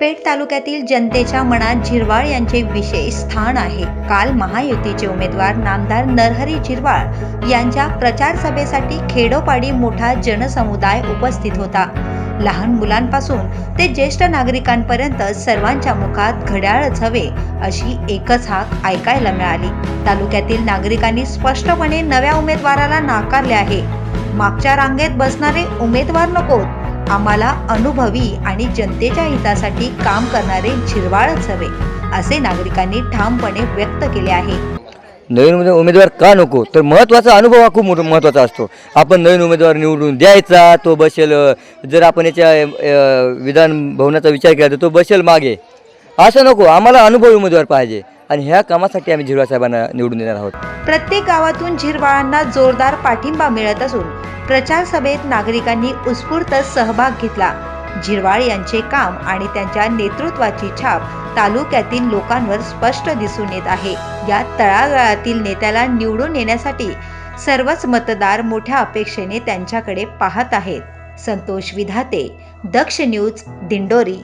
पेठ तालुक्यातील जनतेच्या मनात झिरवाळ यांचे विशेष स्थान आहे. काल महायुतीचे उमेदवार नामदार नरहरी झिरवाळ यांच्या प्रचार सभेसाठी खेडोपाडी मोठा जनसमुदाय उपस्थित होता. लहान मुलांपासून ते ज्येष्ठ नागरिकांपर्यंत सर्वांच्या मुखात घड्याळच हवे अशी एकच हाक ऐकायला मिळाली. तालुक्यातील नागरिकांनी स्पष्टपणे नव्या उमेदवाराला नाकारले आहे. मागच्या रांगेत बसणारे उमेदवार नकोत आम्हाला अनुभवी आणि जनतेच्या हितासाठी काम करणारे झिरवाळच हवे असे नागरिकांनी ठामपणे व्यक्त केले आहे. नवीन उमेद- उमेदवार का नको? तर महत्त्वाचा अनुभव हा खूप मोठा महत्त्वाचा असतो. आपण नवीन उमेदवार निवडून द्यायचा तो बसेल जर आपण याच्या विधान भवनाचा विचार केला तर तो बसेल मागे. असं नको आम्हाला अनुभवी उमेदवार पाहिजे. आणि ह्या कामासाठी आम्ही झिरवा साहेबांना निवडून देणार आहोत. प्रत्येक गावातून झिरवाळांना जोरदार पाठिंबा मिळत असून प्रचार सभेत नागरिकांनी उत्स्फूर्त सहभाग घेतला. झिरवाळ यांचे काम आणि त्यांच्या नेतृत्वाची छाप तालुक्यातील लोकांवर स्पष्ट दिसून येत आहे. या तळागाळातील नेत्याला निवडून येण्यासाठी सर्वच मतदार मोठ्या अपेक्षेने त्यांच्याकडे पाहत आहेत. संतोष विधाते दक्ष न्यूज दिंडोरी.